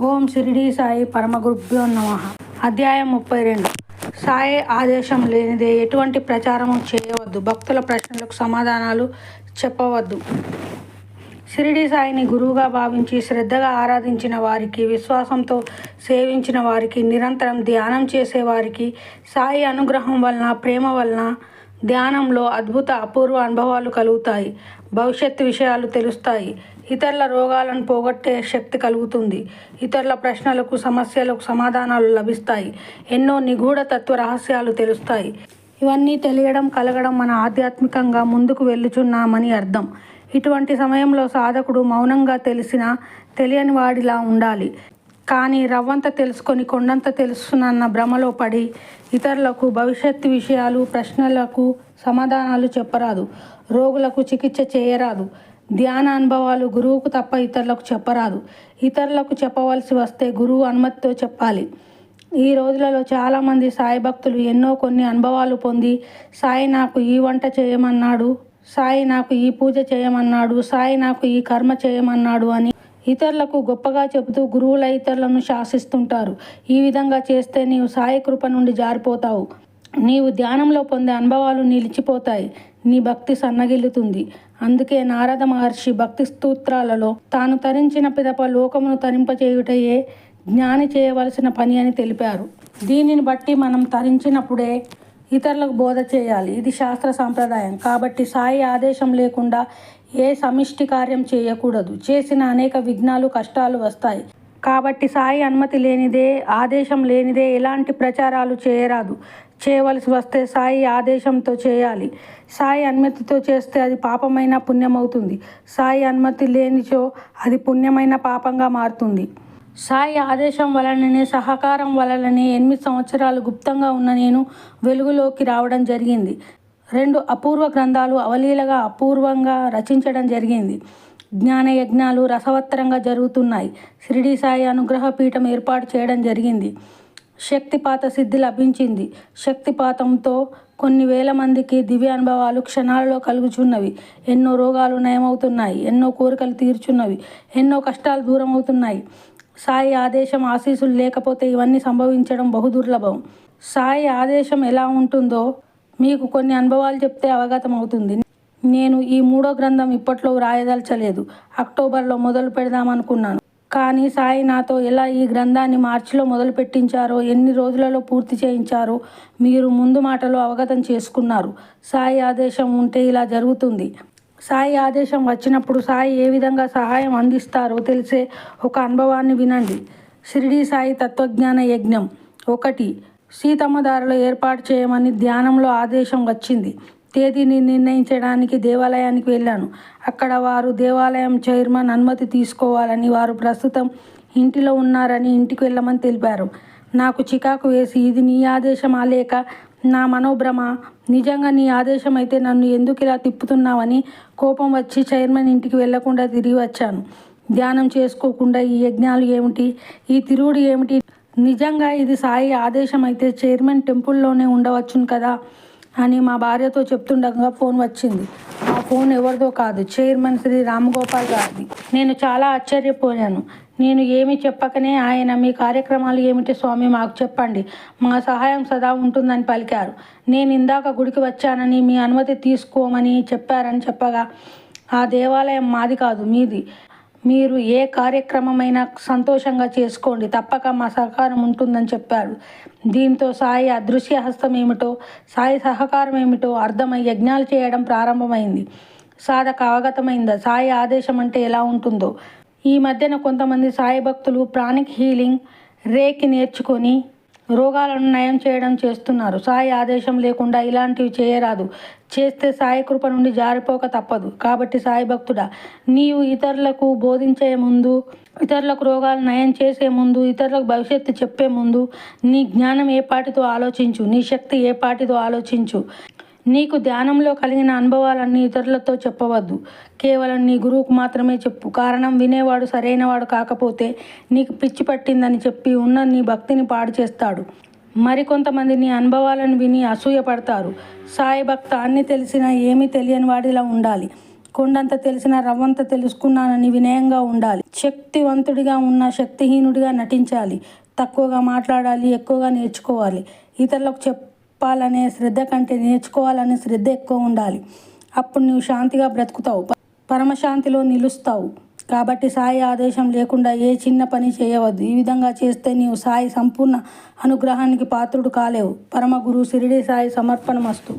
ఓం షిరిడి సాయి పరమగురుభ్యో నమ. అధ్యాయం ముప్పై రెండు. సాయి ఆదేశం లేనిదే ఎటువంటి ప్రచారము చేయవద్దు. భక్తుల ప్రశ్నలకు సమాధానాలు చెప్పవద్దు. షిరిడి సాయిని గురువుగా భావించి శ్రద్ధగా ఆరాధించిన వారికి విశ్వాసంతో సేవించిన వారికి నిరంతరం ధ్యానం చేసేవారికి సాయి అనుగ్రహం వలన ప్రేమ వలన ధ్యానంలో అద్భుత అపూర్వ అనుభవాలు కలుగుతాయి. భవిష్యత్తు విషయాలు తెలుస్తాయి. ఇతరుల రోగాలను పోగొట్టే శక్తి కలుగుతుంది. ఇతరుల ప్రశ్నలకు సమస్యలకు సమాధానాలు లభిస్తాయి. ఎన్నో నిగూఢ తత్వ రహస్యాలు తెలుస్తాయి. ఇవన్నీ తెలియడం కలగడం మన ఆధ్యాత్మికంగా ముందుకు వెళ్ళుచున్నామని అర్థం. ఇటువంటి సమయంలో సాధకుడు మౌనంగా తెలిసిన తెలియని వాడిలా ఉండాలి. కానీ రవ్వంత తెలుసుకొని కొండంత తెలుసునన్న భ్రమలో పడి ఇతరులకు భవిష్యత్తు విషయాలు ప్రశ్నలకు సమాధానాలు చెప్పరాదు. రోగులకు చికిత్స చేయరాదు. ధ్యాన అనుభవాలు గురువుకు తప్ప ఇతరులకు చెప్పరాదు. ఇతరులకు చెప్పవలసి వస్తే గురువు అనుమతితో చెప్పాలి. ఈ రోజులలో చాలామంది సాయి భక్తులు ఎన్నో కొన్ని అనుభవాలు పొంది సాయి నాకు ఈ వంట చేయమన్నాడు సాయి నాకు ఈ పూజ చేయమన్నాడు సాయి నాకు ఈ కర్మ చేయమన్నాడు అని ఇతరులకు గొప్పగా చెబుతూ గురువుల ఇతరులను శాసిస్తుంటారు. ఈ విధంగా చేస్తే నీవు సాయి కృప నుండి జారిపోతావు. నీవు ధ్యానంలో పొందే అనుభవాలు నిలిచిపోతాయి. నీ భక్తి సన్నగిల్లుతుంది. అందుకే నారద మహర్షి భక్తి స్తోత్రాలలో తాను తరించిన పిదప లోకమును తరింపచేయుటయే జ్ఞాని చేయవలసిన పని అని తెలిపారు. దీనిని బట్టి మనం తరించినప్పుడే ఇతరులకు బోధ చేయాలి. ఇది శాస్త్ర సాంప్రదాయం. కాబట్టి సాయి ఆదేశం లేకుండా ఏ సమిష్టి కార్యం చేయకూడదు. చేసిన అనేక విఘ్నాలు కష్టాలు వస్తాయి. కాబట్టి సాయి అనుమతి లేనిదే ఆదేశం లేనిదే ఎలాంటి ప్రచారాలు చేయరాదు. చేయవలసి వస్తే సాయి ఆదేశంతో చేయాలి. సాయి అనుమతితో చేస్తే అది పాపమైన పుణ్యమవుతుంది. సాయి అనుమతి లేనిచో అది పుణ్యమైన పాపంగా మారుతుంది. సాయి ఆదేశం వలననే సహకారం వలననే ఎనిమిది సంవత్సరాలు గుప్తంగా ఉన్న నేను వెలుగులోకి రావడం జరిగింది. రెండు అపూర్వ గ్రంథాలు అవలీలగా అపూర్వంగా రచించడం జరిగింది. జ్ఞాన యజ్ఞాలు రసవత్తరంగా జరుగుతున్నాయి. షిరిడి సాయి అనుగ్రహ పీఠం ఏర్పాటు చేయడం జరిగింది. శక్తిపాత సిద్ధి లభించింది. శక్తిపాతంతో కొన్ని వేల మందికి దివ్య అనుభవాలు క్షణాలలో కలుగుచున్నవి. ఎన్నో రోగాలు నయమవుతున్నాయి. ఎన్నో కోరికలు తీర్చున్నవి. ఎన్నో కష్టాలు దూరం అవుతున్నాయి సాయి ఆదేశం ఆశీస్సులు లేకపోతే ఇవన్నీ సంభవించడం బహుదుర్లభం సాయి ఆదేశం ఎలా ఉంటుందో మీకు కొన్ని అనుభవాలు చెప్తే అవగతం అవుతుంది నేను ఈ మూడో గ్రంథం ఇప్పట్లో వ్రాయదలచలేదు. అక్టోబర్లో మొదలు పెడదామనుకున్నాను. కానీ సాయి నాతో ఎలా ఈ గ్రంథాన్ని మార్చిలో మొదలు పెట్టించారో ఎన్ని రోజులలో పూర్తి చేయించారో మీరు ముందు మాటలో అవగతం చేసుకున్నారు. సాయి ఆదేశం ఉంటే ఇలా జరుగుతుంది. సాయి ఆదేశం వచ్చినప్పుడు సాయి ఏ విధంగా సహాయం అందిస్తారో తెలిసే ఒక అనుభవాన్ని వినండి. షిరిడి సాయి తత్వజ్ఞాన యజ్ఞం ఒకటి. సీతమ్మ దారిలో ఏర్పాటు చేయమని ధ్యానంలో ఆదేశం వచ్చింది. తేదీని నిర్ణయించడానికి దేవాలయానికి వెళ్ళాను. అక్కడ వారు దేవాలయం చైర్మన్ అనుమతి తీసుకోవాలని వారు ప్రస్తుతం ఇంటిలో ఉన్నారని ఇంటికి వెళ్ళమని తెలిపారు. నాకు చికాకు వేసి ఇది నీ ఆదేశమా లేక నా మనోభ్రమ? నిజంగా నీ ఆదేశం అయితే నన్ను ఎందుకు ఇలా తిప్పుతున్నావని కోపం వచ్చి చైర్మన్ ఇంటికి వెళ్ళకుండా తిరిగి వచ్చాను. ధ్యానం చేసుకోకుండా ఈ యజ్ఞాలు ఏమిటి? ఈ తిరుగుడు ఏమిటి? నిజంగా ఇది సాయి ఆదేశం అయితే చైర్మన్ టెంపుల్లోనే ఉండవచ్చును కదా? అని మా భార్యతో చెప్తుండగా ఫోన్ వచ్చింది. ఆ ఫోన్ ఎవరిదో కాదు చైర్మన్ శ్రీ రామగోపాల్ గారిది. నేను చాలా ఆశ్చర్యపోయాను. నేను ఏమి చెప్పకనే ఆయన మీ కార్యక్రమాలు ఏమిటి స్వామి మాకు చెప్పండి. మా సహాయం సదా ఉంటుందని పలికారు. నేను ఇందాక గుడికి వచ్చానని మీ అనుమతి తీసుకోమని చెప్పారని చెప్పగా ఆ దేవాలయం మాది కాదు మీది. మీరు ఏ కార్యక్రమమైనా సంతోషంగా చేసుకోండి. తప్పక మా సహకారం ఉంటుందని చెప్పాడు దీంతో సాయి అదృశ్య హస్తం ఏమిటో సాయి సహకారం ఏమిటో అర్థమై యజ్ఞాలు చేయడం ప్రారంభమైంది. సాధక అవగతమైందా? సాయి ఆదేశం అంటే ఎలా ఉంటుందో? ఈ మధ్యన కొంతమంది సాయి భక్తులు ప్రాణిక్ హీలింగ్ రేకి నేర్చుకొని రోగాలను నయం చేయడం చేస్తున్నారు. సాయి ఆదేశం లేకుండా ఇలాంటివి చేయరాదు. చేస్తే సాయి కృప నుండి జారిపోక తప్పదు. కాబట్టి సాయి భక్తుడా నీవు ఇతరులకు బోధించే ముందు ఇతరులకు రోగాలు నయం చేసే ముందు ఇతరులకు భవిష్యత్తు చెప్పే ముందు నీ జ్ఞానం ఏ పాటితో ఆలోచించు నీ శక్తి ఏ పాటితో ఆలోచించు. నీకు ధ్యానంలో కలిగిన అనుభవాలన్నీ ఇతరులతో చెప్పవద్దు. కేవలం నీ గురువుకు మాత్రమే చెప్పు. కారణం వినేవాడు సరైనవాడు కాకపోతే నీకు పిచ్చి పట్టిందని చెప్పి ఉన్న నీ భక్తిని పాడు చేస్తాడు. మరికొంతమంది నీ అనుభవాలను విని అసూయపడతారు సాయి భక్త అన్ని తెలిసినా ఏమీ తెలియని వాడిలా ఉండాలి. కొండంత తెలిసిన రవ్వంత తెలుసుకున్నానని వినయంగా ఉండాలి. శక్తివంతుడిగా ఉన్న శక్తిహీనుడిగా నటించాలి. తక్కువగా మాట్లాడాలి ఎక్కువగా నేర్చుకోవాలి. ఇతరులకు చెప్పాలనే శ్రద్ధ కంటే నేర్చుకోవాలనే శ్రద్ధ ఎక్కువ ఉండాలి. అప్పుడు నువ్వు శాంతిగా బ్రతుకుతావు. పరమశాంతిలో నిలుస్తావు. కాబట్టి సాయి ఆదేశం లేకుండా ఏ చిన్న పని చేయవద్దు. ఈ విధంగా చేస్తే నీవు సాయి సంపూర్ణ అనుగ్రహానికి పాత్రుడు కాలేవు. పరమ గురు షిరిడి సాయి సమర్పణమస్తు.